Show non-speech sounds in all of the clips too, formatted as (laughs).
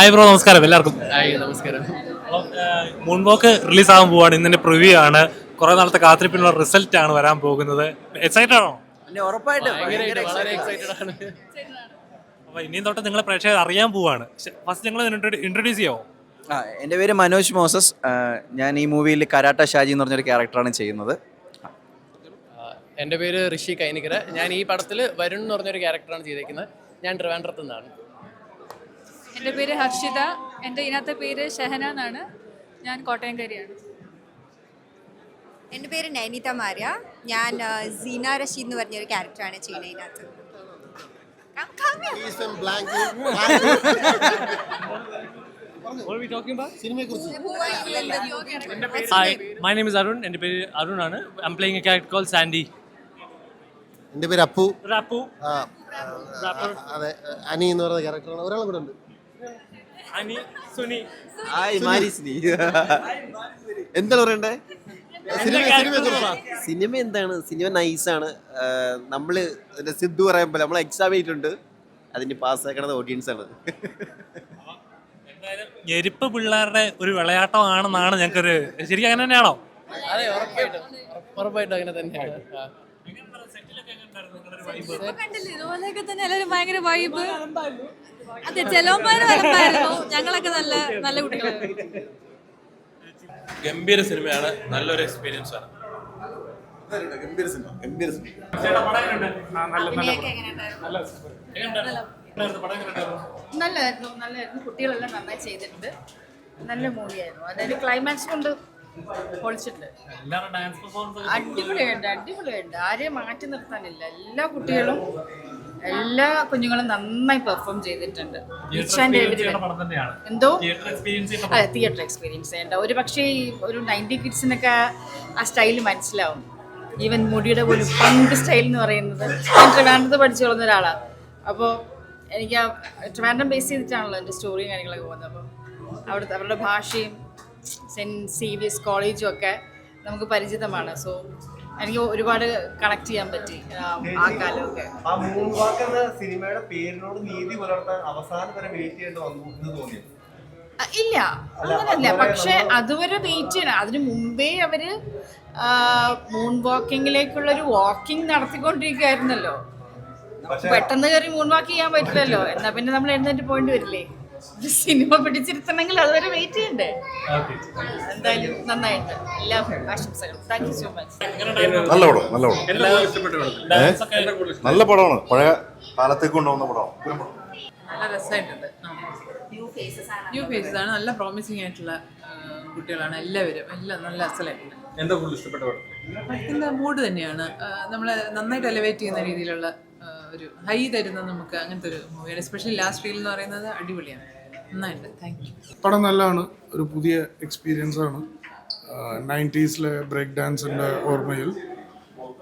Hi bro നമസ്കാരം. എല്ലാവർക്കും. Hi നമസ്കാരം. മൂൺ വോക്ക് റിലീസ് ആകാൻ പോവാണ്. ഇന്നെ പ്രിവ്യൂ ആണ്. കുറെ നാളത്തെ കാത്തിരിപ്പിനുള്ള റിസൾട്ട് ആണ് വരാൻ പോകുന്നത്. എക്സൈറ്റഡ് ആണോ? (laughs) അപ്പൊ ഇനിയും തൊട്ട് നിങ്ങളെ പ്രേക്ഷകർ അറിയാൻ പോവാണ്. ഫസ്റ്റ് നിങ്ങൾ ഇൻട്രൊഡ്യൂസ് ചെയ്യാമോ ആ എന്റെ പേര് മനോജ് മോസസ്. ഞാൻ ഈ മൂവിയിൽ കരാട്ട ഷാജി എന്ന് പറഞ്ഞൊരു ക്യാരക്ടറാണ് ചെയ്യുന്നത്. എന്റെ പേര് ഋഷി കൈനികര. ഞാൻ ഈ പടത്തിൽ വരുൺ എന്ന് പറഞ്ഞൊരു ക്യാരക്ടറാണ് ചെയ്തേക്കുന്നത്. ഞാൻ ട്രിവാൻഡ്രത്ത് നിന്നാണ്. എന്റെ പേര് ഹർഷിത. എന്റെ ഇതിനകത്തെ പേര് ഷെഹന എന്നാണ്. ഞാൻ കോട്ടയംകാരിയാണ്. എന്റെ പേര് നൈനിത മാര്യ. ഞാൻ സീന റഷീദ് എന്ന് പറഞ്ഞൊരു ക്യാരക്ടറാണ് ചെയ്യുന്നത് ഇതിനകത്ത്. Hi? My name is Arun എന്റെ പേര് അരുൺ ആണ്. I'm playing a character call Sandy എന്റെ പേര് അപ്പു. അപ്പു അതെ അനി എന്ന് പറയുന്ന ക്യാരക്ടറാണ് ഒരാളും കൂടെ ഉണ്ട്. എന്താണ് പറയണ്ടേ? സിനിമ എന്താണ്? സിനിമ നൈസാണ്. നമ്മൾ സിദ്ധു സിദ്ധു പോലെ നമ്മൾ എക്സാം ചെയ്തിട്ടുണ്ട് അതിന് പാസ്സാക്കണത് ഓഡിയൻസ് ആണ്. ഞെരുപ്പ് പിള്ളേരുടെ ഒരു വിളയാട്ടമാണെന്നാണ് ഞങ്ങൾക്കൊരു ശരിക്കും അങ്ങനെ തന്നെയാണോ? അതെ ഉറപ്പായിട്ടും. ഉറപ്പ്- ഉറപ്പായിട്ടും അങ്ങനെ തന്നെയാണ്. കണ്ടില്ലേ ഇതുപോലെയൊക്കെ തന്നെ എല്ലാവരും ഭയങ്കര വൈബ് അതെ ഞങ്ങളൊക്കെ നല്ല നല്ല കുട്ടികളാണ് ഗംഭീര സിനിമയാണ്. നല്ലൊരു എക്സ്പീരിയൻസ് ആണ്. നല്ലതായിരുന്നു നല്ലതായിരുന്നു. കുട്ടികളെല്ലാം നന്നായി ചെയ്തിട്ടുണ്ട്. നല്ല മൂവിയായിരുന്നു. അതായത് ക്ലൈമാക്സ് കൊണ്ട് പൊളിച്ചിട്ടുണ്ട് അടിപൊളിയുണ്ട് അടിപൊളിയുണ്ട് ആരെയും മാറ്റി നിർത്താനില്ല. എല്ലാ കുട്ടികളും എല്ലാ കുഞ്ഞുങ്ങളും നന്നായി പെർഫോം ചെയ്തിട്ടുണ്ട്. എന്തോ? അതെ തിയേറ്റർ എക്സ്പീരിയൻസ് ചെയ്യേണ്ട. ഒരു പക്ഷേ ഈ ഒരു നയന്റി കിഡ്സിനൊക്കെ ആ സ്റ്റൈൽ മനസ്സിലാവും. ഈവൻ മുടിയുടെ ഒരു പങ്ക് സ്റ്റൈൽ എന്ന് പറയുന്നത്. ഞാൻ ട്രിവാൻഡ്രത്ത് പഠിച്ചു വളർന്ന ഒരാളാണ് അപ്പോൾ എനിക്ക് ആ ട്രിവാൻഡ്രം ബേസ് ചെയ്തിട്ടാണല്ലോ എന്റെ സ്റ്റോറിയും കാര്യങ്ങളൊക്കെ പോകുന്നത്. അപ്പോൾ അവിടുത്തെ അവരുടെ ഭാഷയും സെന്റ് സേവിയസ് കോളേജും ഒക്കെ നമുക്ക് പരിചിതമാണ്. സോ എനിക്ക് ഒരുപാട് കണക്ട് ചെയ്യാൻ പറ്റി ആ, കാലമൊക്കെ. ആ മൂൺ വാക്ക് എന്ന സിനിമയുടെ പേരിനോട് നീതി പുലർത്താൻ അവസാനം വരെ വെയിറ്റ് ചെയ്യേണ്ടി വന്നു എന്ന് തോന്നി. ഇല്ല. അങ്ങനല്ല. പക്ഷെ അതുവരെ വെയിറ്റ് ചെയ്യണം. അതിനു മുമ്പേ അവർ മൂൺ വാക്കിങ്ങിലേക്കുള്ള ഒരു വാക്കിംഗ് നടത്തിക്കൊണ്ടിരിക്കുകയായിരുന്നല്ലോ. പെട്ടെന്ന് കയറി മൂൺ വാക്ക് ചെയ്യാൻ പറ്റില്ലല്ലോ. എന്നാ പിന്നെ നമ്മൾ എഴുന്നേറ്റ് പോയിന്റ് വരില്ലേ? സിനിമ പിടിച്ചിരുത്തണമെങ്കിൽ അതുവരെ വെയിറ്റ് ചെയ്യണ്ടേ? എന്തായാലും നന്നായിട്ട്. എല്ലാ ആശംസകളും. താങ്ക് യു സോ മച്ച് നല്ല പടം നല്ല പടം? നല്ല പടമാണ്. പഴയ കാലത്തേക്ക് കൊണ്ടുവന്ന പടമാണ്. നല്ല രസമായിട്ടുണ്ട്. ന്യൂ ഫേസസ് ആണ്. നല്ല പ്രോമിസിങ് ആയിട്ടുള്ള കുട്ടികളാണ് എല്ലാവരും. എല്ലാം നല്ല അസലായിട്ടുണ്ട് എന്താ കൂടുതൽ ഇഷ്ടപ്പെട്ട പടം? മൂഡ് തന്നെയാണ്. നമ്മളെ നന്നായിട്ട് എലിവേറ്റ് ചെയ്യുന്ന രീതിയിലുള്ള ഒരു ഹൈ തരുന്ന നമുക്ക് അങ്ങനത്തെ ഒരു മൂവിയാണ് എസ്പെഷ്യലി ലാസ്റ്റ് ഫീൽ എന്ന് പറയുന്നത് അടിപൊളിയാണ്. നന്നായിട്ട് താങ്ക് യു പടം നല്ലതാണ്. ഒരു പുതിയ എക്സ്പീരിയൻസ് ആണ്. നയന്റീസിലെ ബ്രേക്ക് ഡാൻസിന്റെ ഓർമ്മയിൽ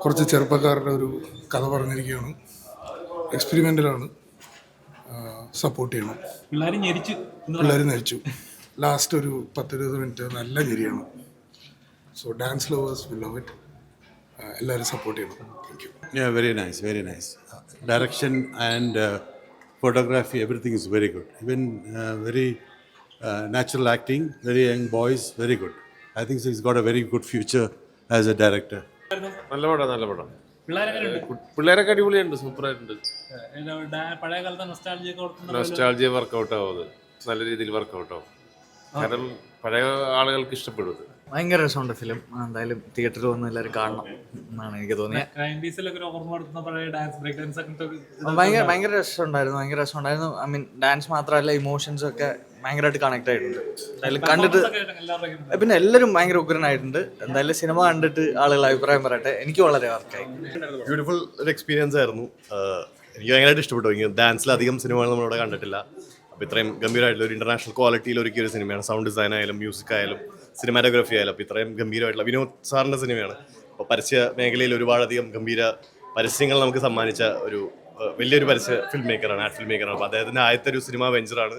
കുറച്ച് ചെറുപ്പക്കാരുടെ ഒരു കഥ പറഞ്ഞിരിക്കുകയാണ്. എക്സ്പെരിമെന്റലാണ് സപ്പോർട്ട് ചെയ്യണം. പിള്ളേർ ഞെരിച്ചു പിള്ളേർ നയിച്ചു ലാസ്റ്റ് ഒരു പത്തിരുപത് മിനിറ്റ് നല്ല ഞെരിയാണ്. So dance lovers will love it എല്ലാവരും സപ്പോർട്ട് ചെയ്യണം. Thank you very nice very nice direction and photography everything is very good ഇവൻ very natural acting very young boys very good I think is got a very good future as a director നല്ല പടം നല്ല പടം. പിള്ളേരൊക്കെ അടിപൊളിയുണ്ട് സൂപ്പറായിട്ടുണ്ട്. നൊസ്റ്റാൾജി workout ആവും അത്. നല്ല രീതിയിൽ വർക്ക്ഔട്ട് ആവും. കാരണം പഴയ ആളുകൾക്ക് ഇഷ്ടപ്പെടും ഭയങ്കര രസമുണ്ട് ഫിലിം. എന്തായാലും തിയേറ്ററിൽ വന്ന് എല്ലാവരും കാണണം എന്നാണ് എനിക്ക് തോന്നിയത് ഭയങ്കര ഭയങ്കര രസമുണ്ടായിരുന്നു ഭയങ്കര രസമുണ്ടായിരുന്നു. ഐ മീൻ ഡാൻസ് മാത്രമല്ല ഇമോഷൻസ് ഒക്കെ ഭയങ്കരമായിട്ട് കണക്ട് ആയിട്ടുണ്ട്. എന്തായാലും കണ്ടിട്ട് പിന്നെ എല്ലാവരും ഭയങ്കര ഉഗ്രനായിട്ടുണ്ട്. എന്തായാലും സിനിമ കണ്ടിട്ട് ആളുകൾ അഭിപ്രായം പറയട്ടെ. എനിക്ക് വളരെ വർക്കായി. ബ്യൂട്ടിഫുൾ ഒരു എക്സ്പീരിയൻസ് ആയിരുന്നു. എനിക്ക് ഭയങ്കരമായിട്ട് ഇഷ്ടപ്പെട്ടു. ഡാൻസിലധികം സിനിമകൾ നമ്മളിവിടെ കണ്ടിട്ടില്ല. അപ്പോൾ ഇത്രയും ഗംഭീരമായിട്ടുള്ള ഒരു ഇന്റർനാഷണൽ ക്വാളിറ്റിയിൽ ഒരുക്കിയ ഒരു സിനിമയാണ്. സൗണ്ട് ഡിസൈൻ ആയാലും മ്യൂസിക് ആയാലും സിനിമാറ്റോഗ്രഫി ആയാലും അപ്പോൾ ഇത്രയും ഗംഭീരമായിട്ടുള്ള വിനോദ് സാറിന്റെ സിനിമയാണ്. അപ്പോൾ പരസ്യ മേഖലയിൽ ഒരുപാടധികം ഗംഭീര പരസ്യങ്ങൾ നമുക്ക് സമ്മാനിച്ച ഒരു വലിയൊരു പരസ്യ ഫിലിം മേക്കറാണ് ആർട്ട് ഫിലിം മേക്കറാണ് അപ്പോൾ അദ്ദേഹത്തിന്റെ ആദ്യത്തെ ഒരു സിനിമ വെഞ്ചറാണ്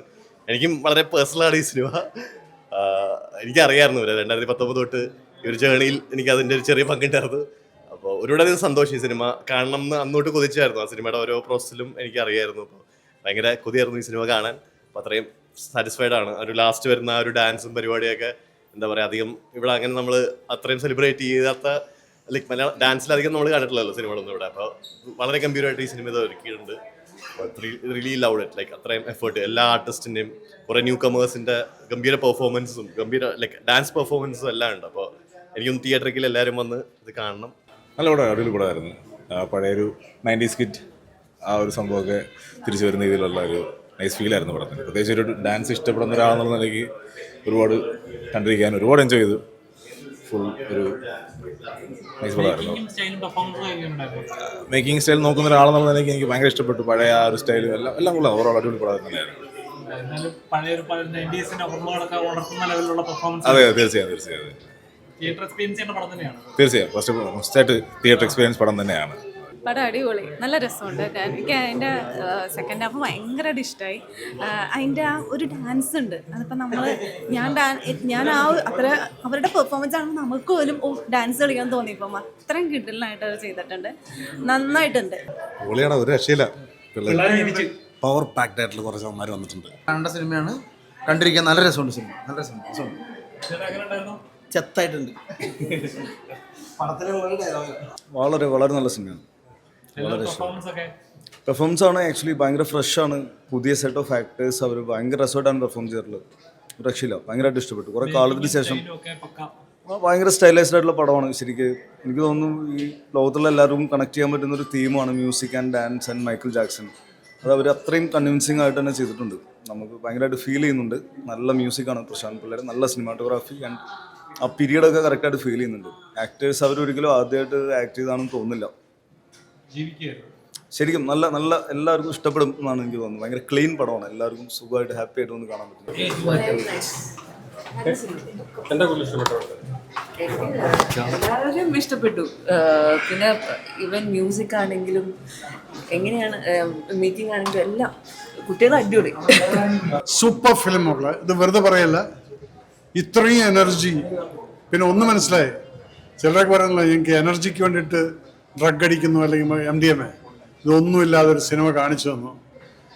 എനിക്കും വളരെ പേഴ്സണലാണ് ഈ സിനിമ എനിക്കറിയായിരുന്നു രണ്ടായിരത്തി പത്തൊമ്പത് തൊട്ട് ഈ ഒരു ജേണിയിൽ എനിക്ക് അതിന്റെ ഒരു ചെറിയ പങ്കുണ്ടായിരുന്നു അപ്പോൾ ഒരുപാടധികം സന്തോഷം ഈ സിനിമ കാണണം എന്ന് അന്നോട്ട് കൊതിച്ചായിരുന്നു. ആ സിനിമയുടെ ഓരോ പ്രോസസ്സിലും എനിക്ക് അറിയായിരുന്നു അപ്പോൾ ഭയങ്കര കൊതിയായിരുന്നു ഈ സിനിമ കാണാൻ. അപ്പോൾ അത്രയും സാറ്റിസ്ഫൈഡ് ആണ്. ഒരു ലാസ്റ്റ് വരുന്ന ആ ഒരു ഡാൻസും പരിപാടിയൊക്കെ എന്താ പറയുക അധികം ഇവിടെ അങ്ങനെ നമ്മൾ അത്രയും സെലിബ്രേറ്റ് ചെയ്യാത്ത ലൈക്ക് മലയാളം ഡാൻസിലധികം നമ്മൾ കണ്ടിട്ടില്ലല്ലോ സിനിമകളൊന്നും ഇവിടെ. അപ്പോൾ വളരെ ഗംഭീരമായിട്ട് ഈ സിനിമ ഇത് ഒരുക്കിയിട്ടുണ്ട്. റിലി ലൗഡ് ഇറ്റ് ലൈക്ക് അത്രയും എഫേർട്ട് എല്ലാ ആർട്ടിസ്റ്റിന്റെയും കുറേ ന്യൂ കമേഴ്സിന്റെ ഗംഭീര പെർഫോമൻസും ഗംഭീര ലൈക്ക് ഡാൻസ് പെർഫോമൻസും എല്ലാം ഉണ്ട്. അപ്പോൾ എനിക്കൊന്ന് തിയേറ്ററിൽ എല്ലാവരും വന്ന് ഇത് കാണണം. നല്ല പടം അടിപൊളി ആ, പഴയൊരു നയന്റീസ് കിറ്റ് ആ ഒരു സംഭവമൊക്കെ തിരിച്ചു വരുന്ന രീതിയിലുള്ള ഒരു നൈസ് ഫീലായിരുന്നു പടത്തിന്. പ്രത്യേകിച്ച് ഒരു ഡാൻസ് ഇഷ്ടപ്പെടുന്ന ഒരാളെന്നുള്ള നിലയ്ക്ക് ഒരുപാട് കണ്ടിരിക്കാൻ ഒരുപാട് എൻജോയ് ചെയ്തു. ഫുൾ ഒരു നൈസ് പടമായിരുന്നു. മേക്കിംഗ് സ്റ്റൈൽ നോക്കുന്ന ഒരാളെന്നുള്ള നിലയ്ക്ക് എനിക്ക് ഭയങ്കര ഇഷ്ടപ്പെട്ടു. പഴയ ആ ഒരു സ്റ്റൈലും എല്ലാം എല്ലാം കൂടെ ഓവറോൾ അടിപൊളി പടം തന്നെയായിരുന്നു. അതെ തീർച്ചയായും തീർച്ചയായും. തീർച്ചയായും. ഫസ്റ്റ് ഫസ്റ്റ് ആയിട്ട് തിയേറ്റർ എക്സ്പീരിയൻസ് പടം തന്നെയാണ്. പടം അടിപൊളി. നല്ല രസമുണ്ട്. എനിക്ക് അതിന്റെ സെക്കൻഡ് ഹാഫ് ഭയങ്കരമായിട്ട് ഇഷ്ടമായി അതിന്റെ ആ ഒരു ഡാൻസ് ഉണ്ട്. അതിപ്പോൾ നമ്മൾ ഞാൻ ഡാൻ ഞാൻ ആ അത്ര അവരുടെ പെർഫോമൻസ് ആണെങ്കിൽ നമുക്ക് പോലും ഓ ഡാൻസ് കളിക്കാൻ തോന്നിയപ്പം അത്രയും കിട്ടലായിട്ട് അവർ ചെയ്തിട്ടുണ്ട്. നന്നായിട്ടുണ്ട്. പൊളിയാണ് ഒരു രക്ഷയില്ല. പവർ പാക്ഡ് ആയിട്ടുള്ള കുറച്ച് അമ്മമാർ വന്നിട്ടുണ്ട്. കണ്ട സിനിമയാണ്. കണ്ടിരിക്കാൻ നല്ല രസമുണ്ട് സിനിമ. നല്ല രസമുണ്ട്. രസമുണ്ട്. ചെത്തായിട്ടുണ്ട്. വളരെ വളരെ നല്ല സിനിമയാണ്. വളരെ പെർഫോമൻസ് ആണ് ആക്ച്വലി ഭയങ്കര ഫ്രഷ് ആണ്. പുതിയ സെറ്റ് ഓഫ് ആക്ടേഴ്സ് അവർ ഭയങ്കര രസമായിട്ടാണ് പെർഫോം ചെയ്തിട്ടുള്ളത്. രക്ഷയില്ല. ഭയങ്കരമായിട്ട് ഇഷ്ടപ്പെട്ടു. കുറെ കാലത്തിന് ശേഷം ഭയങ്കര സ്റ്റൈലൈസ്ഡ് ആയിട്ടുള്ള പടമാണ് ശരിക്ക്. എനിക്ക് തോന്നുന്നു ഈ ലോകത്തുള്ള എല്ലാവരും കണക്ട് ചെയ്യാൻ പറ്റുന്ന ഒരു തീമാണ് music and dance and Michael Jackson അത് അവർ അത്രയും കൺവിൻസിങ് ആയിട്ട് തന്നെ ചെയ്തിട്ടുണ്ട്. നമുക്ക് ഭയങ്കരമായിട്ട് ഫീൽ ചെയ്യുന്നുണ്ട്. നല്ല മ്യൂസിക് ആണ് പ്രശാന്ത് പിള്ളേർ നല്ല സിനിമാറ്റോഗ്രാഫി ആൻഡ് ആ പീരീഡൊക്കെ കറക്റ്റായിട്ട് ഫീൽ ചെയ്യുന്നുണ്ട്. ആക്ടേഴ്സ് അവരൊരിക്കലും ആദ്യമായിട്ട് ആക്ട് ചെയ്താണെന്ന് തോന്നുന്നില്ല. ജീവിക്കുകയായിരുന്നു. ശരിക്കും നല്ല നല്ല എല്ലാവർക്കും ഇഷ്ടപ്പെടും എന്നാണ് എനിക്ക് തോന്നുന്നത്. ഭയങ്കര ക്ലീൻ പടമാണ്. എല്ലാവർക്കും സുഖമായിട്ട് ഹാപ്പി ആയിട്ട് ഒന്ന് കാണാൻ പറ്റും. എല്ലാവരും ഇഷ്ടപ്പെട്ടു. പിന്നെ ഇവൻ മ്യൂസിക് ആണെങ്കിലും എങ്ങനെയാണ് മീറ്റിംഗ് ആണെങ്കിലും എല്ലാം കുട്ടികൾ അടിപൊളി. സൂപ്പർ ഫിലിം ഉള്ള ഇത് വെറുതെ പറയല്ല ഇത്രയും എനർജി പിന്നെ ഒന്ന് മനസ്സിലായി ചിലരൊക്കെ പറയുന്നില്ല എനിക്ക് എനർജിക്ക് വേണ്ടിയിട്ട് ഡ്രഗ് അടിക്കുന്നു അല്ലെങ്കിൽ എം ഡി എം എ ഇതൊന്നുമില്ലാതെ ഒരു സിനിമ കാണിച്ചു തന്നു.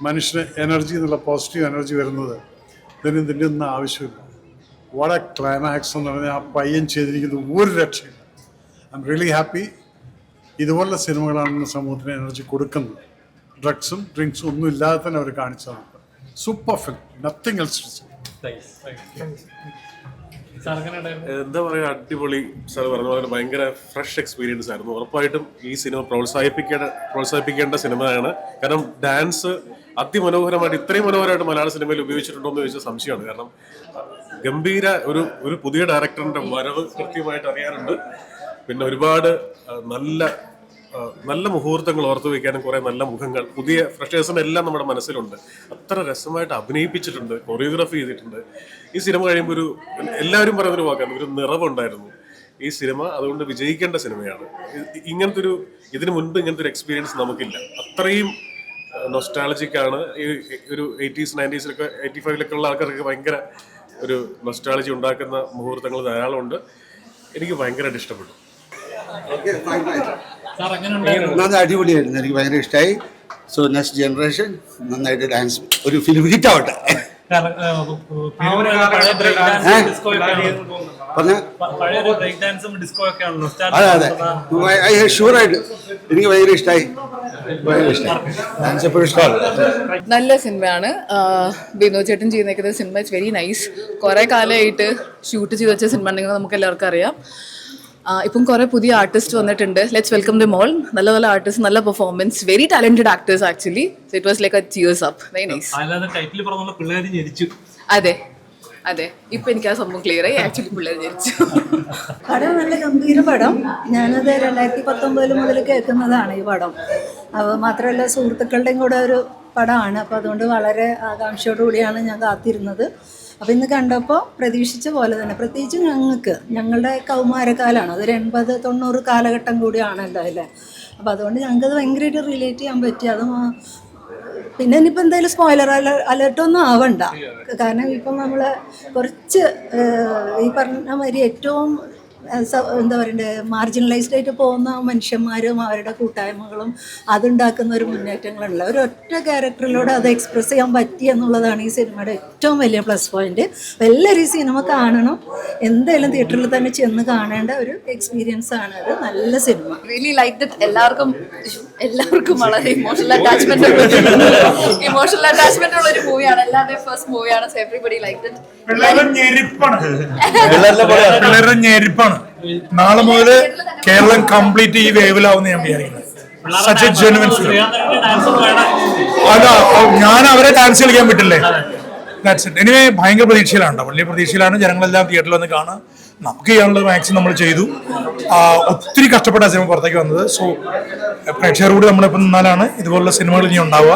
മനുഷ്യന് എനർജി എന്നുള്ള പോസിറ്റീവ് എനർജി വരുന്നത് ഇതിന് ഇതിന്റെ ഒന്നും ആവശ്യമില്ല വളരെ ക്ലൈമാക്സ് എന്ന് പറഞ്ഞാൽ ആ പയ്യൻ ചെയ്തിരിക്കുന്നത് ഒരു രക്ഷയില്ല. ഐ എം റിയലി ഹാപ്പി ഇതുപോലുള്ള സിനിമകളാണ് സമൂഹത്തിന് എനർജി കൊടുക്കുന്നത്. ഡ്രഗ്സും ഡ്രിങ്ക്സും ഒന്നും ഇല്ലാതെ തന്നെ അവർ കാണിച്ചു നമുക്ക് സൂപ്പർ ഫിലിം നത്തിങ് എൽസ് എങ്ങനെ ഉണ്ടായിരുന്നു എന്താ പറയുക അടിപൊളി. സാർ പറഞ്ഞ പോലെ ഭയങ്കര ഫ്രഷ് എക്സ്പീരിയൻസ് ആയിരുന്നു. ഉറപ്പായിട്ടും ഈ സിനിമ പ്രോത്സാഹിപ്പിക്കേണ്ട പ്രോത്സാഹിപ്പിക്കേണ്ട സിനിമയാണ്. കാരണം ഡാൻസ് അതിമനോഹരമായിട്ട് ഇത്രയും മനോഹരമായിട്ട് മലയാള സിനിമയിൽ ഉപയോഗിച്ചിട്ടുണ്ടോ എന്ന് ചോദിച്ചാൽ സംശയമാണ്. കാരണം ഗംഭീര ഒരു ഒരു പുതിയ ഡയറക്ടറിന്റെ വരവ് കൃത്യമായിട്ട് അറിയാറുണ്ട് പിന്നെ ഒരുപാട് നല്ല നല്ല മുഹൂർത്തങ്ങൾ ഓർത്തു വെക്കാനും കുറെ നല്ല മുഖങ്ങൾ പുതിയ ഫ്രഷേഴ്സിന് എല്ലാം നമ്മുടെ മനസ്സിലുണ്ട്. അത്ര രസമായിട്ട് അഭിനയിപ്പിച്ചിട്ടുണ്ട് കൊറിയോഗ്രാഫി ചെയ്തിട്ടുണ്ട്. ഈ സിനിമ കഴിയുമ്പോൾ ഒരു എല്ലാവരും പറയുന്നൊരു വാക്കാണ് ഒരു നിറവുണ്ടായിരുന്നു. ഈ സിനിമ അതുകൊണ്ട് വിജയിക്കേണ്ട സിനിമയാണ്. ഇങ്ങനത്തെ ഒരു ഇതിനു മുൻപ് ഇങ്ങനത്തെ ഒരു എക്സ്പീരിയൻസ് നമുക്കില്ല. അത്രയും നൊസ്റ്റാളജിക്കാണ് ഈ ഒരു എയ്റ്റീസ് നയന്റീസിലൊക്കെ എയ്റ്റി ഫൈവിലൊക്കെ ഉള്ള ആൾക്കാർക്ക് ഭയങ്കര ഒരു നൊസ്റ്റാളജി ഉണ്ടാക്കുന്ന മുഹൂർത്തങ്ങൾ ധാരാളമുണ്ട്. എനിക്ക് ഭയങ്കരമായിട്ട് ഇഷ്ടപ്പെട്ടു. നല്ല അടിപൊളിയായിരുന്നു. എനിക്ക് ഭയങ്കര ഇഷ്ടമായി സോ നെക്സ്റ്റ് ജനറേഷൻ നന്നായിട്ട് ഡാൻസ് ഒരു ഫിലിം ഹിറ്റ് ആവട്ടെ. അതെ അതെ. ഷുവറായിട്ട് എനിക്ക് ഭയങ്കര ഇഷ്ടമായി നല്ല സിനിമയാണ്. വിനോദ് ചേട്ടൻ ചെയ്യുന്ന സിനിമ ഇറ്റ്സ് വെരി നൈസ് കുറേ കാലമായിട്ട് ഷൂട്ട് ചെയ്ത് വെച്ച സിനിമ ഉണ്ടെങ്കിൽ നമുക്ക് എല്ലാവർക്കും അറിയാം. ഇപ്പം കുറെ പുതിയ ആർട്ടിസ്റ്റ് വന്നിട്ടുണ്ട്. ലെറ്റ്സ് വെൽക്കം ദി മോൾ നല്ല നല്ല ആർട്ടിസ്റ്റ് നല്ല performance very talented actors actually so it was like a cheers up very nice അല്ലാതെ ടൈറ്റിൽ പറഞ്ഞുള്ള പിള്ളേർ ജനിച്ചു. അതെ. അതെ. ഇപ്പൊ എനിക്ക് ആ സംഭവം ക്ലിയർ ആയി. ആക്ച്വലി പിള്ളേർ ജനിച്ചു. പടം നല്ല ഗംഭീര പടം. ഞാനത് രണ്ടായിരത്തി പത്തൊമ്പതിൽ മുതൽ കേൾക്കുന്നതാണ് ഈ പടം. അപ്പോൾ മാത്രമല്ല സുഹൃത്തുക്കളുടെയും കൂടെ ഒരു പടമാണ്. അപ്പോൾ അതുകൊണ്ട് വളരെ ആകാംക്ഷയോടുകൂടിയാണ് ഞാൻ കാത്തിരുന്നത്. അപ്പോൾ ഇന്ന് കണ്ടപ്പോൾ പ്രതീക്ഷിച്ച പോലെ തന്നെ. പ്രത്യേകിച്ച് ഞങ്ങൾക്ക് ഞങ്ങളുടെ കൗമാരക്കാലമാണ് അതൊരു എൺപത് തൊണ്ണൂറ് കാലഘട്ടം കൂടിയാണല്ലോ അല്ലേ അപ്പോൾ അതുകൊണ്ട് ഞങ്ങൾക്കത് ഭയങ്കരമായിട്ട് റിലേറ്റ് ചെയ്യാൻ പറ്റി. അത് പിന്നെ ഇനിയിപ്പോൾ എന്തായാലും സ്പോയിലർ അലേർട്ടൊന്നും ആവണ്ട. കാരണം ഇപ്പം നമ്മൾ കുറച്ച് ഈ പറഞ്ഞ മാതിരി ഏറ്റവും എന്താ പറയണ്ടേ മാർജിനലൈസ്ഡ് ആയിട്ട് പോകുന്ന മനുഷ്യന്മാരും അവരുടെ കൂട്ടായ്മകളും അതുണ്ടാക്കുന്ന ഒരു മുന്നേറ്റങ്ങളുള്ള ഒരു ഒറ്റ ക്യാരക്ടറിലൂടെ അത് എക്സ്പ്രസ് ചെയ്യാൻ പറ്റി എന്നുള്ളതാണ് ഈ സിനിമയുടെ ഏറ്റവും വലിയ പ്ലസ് പോയിന്റ് എല്ലാവരും ഈ സിനിമ കാണണം. എന്തായാലും തിയേറ്ററിൽ തന്നെ ചെന്ന് കാണേണ്ട ഒരു എക്സ്പീരിയൻസ് ആണ്. അത് നല്ല സിനിമ. റിയലി ലൈക്ക് ദറ്റ് എല്ലാവർക്കും എല്ലാവർക്കും വളരെ ഇമോഷണൽ അറ്റാച്ച്മെന്റ് ഇമോഷണൽ അറ്റാച്ച്മെന്റ് ഉള്ള ഒരു മൂവിയാണ് എല്ലാവരുടെയും ഫസ്റ്റ് മൂവിയാണ് എവറിബഡി ലൈക്ക് ദറ്റ് ഞെരിപ്പാണ്. ഞെരിപ്പാണ്. നാളെ മുതൽ കേരളം കംപ്ലീറ്റ് ഈ വേവിലാവുന്ന ഞാൻ വിചാരിക്കുന്നത് സച്ച് എ ജെനുവൻ ഫിലിം അതാ ഞാൻ അവരെ ഡാൻസ് കളിക്കാൻ പറ്റില്ലേ ദാറ്റ്സ് ഇറ്റ് എനിവേ ഭയങ്കര പ്രതീക്ഷയിലാണ് വലിയ പ്രതീക്ഷയിലാണ്. ജനങ്ങളെല്ലാം തിയേറ്ററിൽ വന്ന് കാണുക. നമുക്ക് ചെയ്യാനുള്ളത് മാക്സിമം നമ്മൾ ചെയ്തു. ഒത്തിരി കഷ്ടപ്പെട്ട സിനിമ പുറത്തേക്ക് വന്നത്. സോ പ്രേക്ഷകരോട് നമ്മളിപ്പോൾ നിന്നാലാണ് ഇതുപോലുള്ള സിനിമകൾ ഇനി ഉണ്ടാവുക.